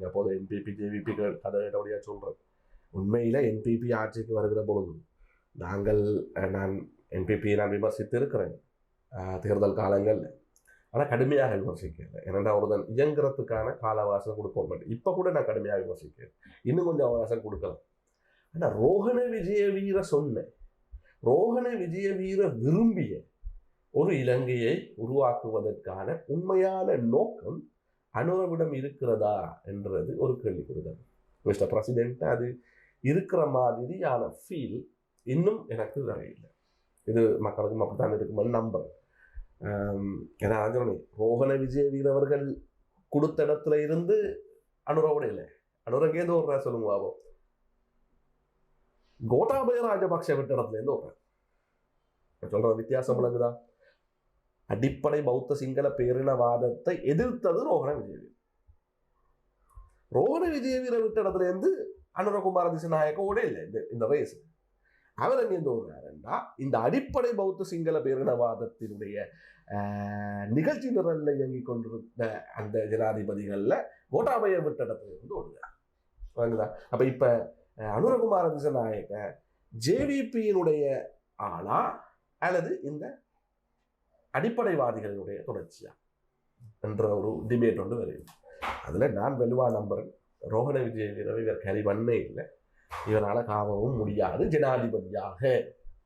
நீங்க அப்போது என்பிபி ஜேவிபிகள் கதை கேட்டபடியாக சொல்கிறேன் உண்மையில் என்பிபி ஆட்சிக்கு வருகிற பொழுது நாங்கள் நான் என்பிபியை நான் விமர்சித்து இருக்கிறேன் தேர்தல் காலங்களில். ஆனால் கடுமையாக விமர்சிக்கல. ஏன்னா ஒருதன் இயங்குறதுக்கான கால அவகாசம் கொடுக்க மாட்டேன். இப்போ கூட நான் கடுமையாக விமர்சிக்கிறேன். இன்னும் கொஞ்சம் அவகாசம் கொடுக்கலாம். ஆனால் ரோஹண விஜய வீர சொன்னேன் ரோஹண விஜய வீர விரும்பிய ஒரு இலங்கையை உருவாக்குவதற்கான உண்மையான நோக்கம் அனுரவிடம் இருக்கிறதா என்றது ஒரு கேள்விக்குறிதான். மிஸ்டர் பிரசிடென்ட் அது இருக்கிற மாதிரியான ஃபீல் இன்னும் எனக்கு வரையில்லை இது மக்களுக்கும் அப்படித்தான் இருக்குமென்னு நம்புறேன். ஆம், ஏன்னா அதான் சொன்னேன் விஜய வீரவர்கள் கொடுத்த இடத்துல இருந்து அனுரவோட இல்லை. அனுரங்கேந்து ஒரு சொல்லுங்க கோட்டாபய ராஜபக்ஷ விட்ட இடத்துல இருந்து ஒரு சொல்ற வித்தியாசம் விளங்குதா? அடிப்படை பௌத்த சிங்கள பேரினவாதத்தை எதிர்த்தது ரோகண விஜயவீர. ரோகண விஜயவீர விட்ட இடத்துல இருந்து அனுரகுமார திசநாயக்கோட இல்லை இந்த இந்த ரேஸ் அவர் அங்கே இருந்து வருகிறாருண்டா இந்த அடிப்படை பௌத்த சிங்கள பேரினவாதத்தினுடைய ஆஹ், நிகழ்ச்சி நிரலில் இயங்கிக் கொண்டிருந்த அந்த ஜனாதிபதிகள்ல கோட்டாபய விட்ட இடத்துல இருந்து ஓடுகிறார். வாங்குதா அப்போ இப்ப அனுரகுமார திசநாயக்க ஜேவிபியினுடைய ஆளா அல்லது இந்த அடிப்படைவாதிகளுடைய தொடர்ச்சியா என்ற ஒரு டிபேட் ஒன்று வருகிறது. அதில் நான் வலுவா நம்புறேன். ரோஹண விஜய் வீரவை இவர் கரி பண்ணே இல்லை. இவரால் காவவும் முடியாது. ஜனாதிபதியாக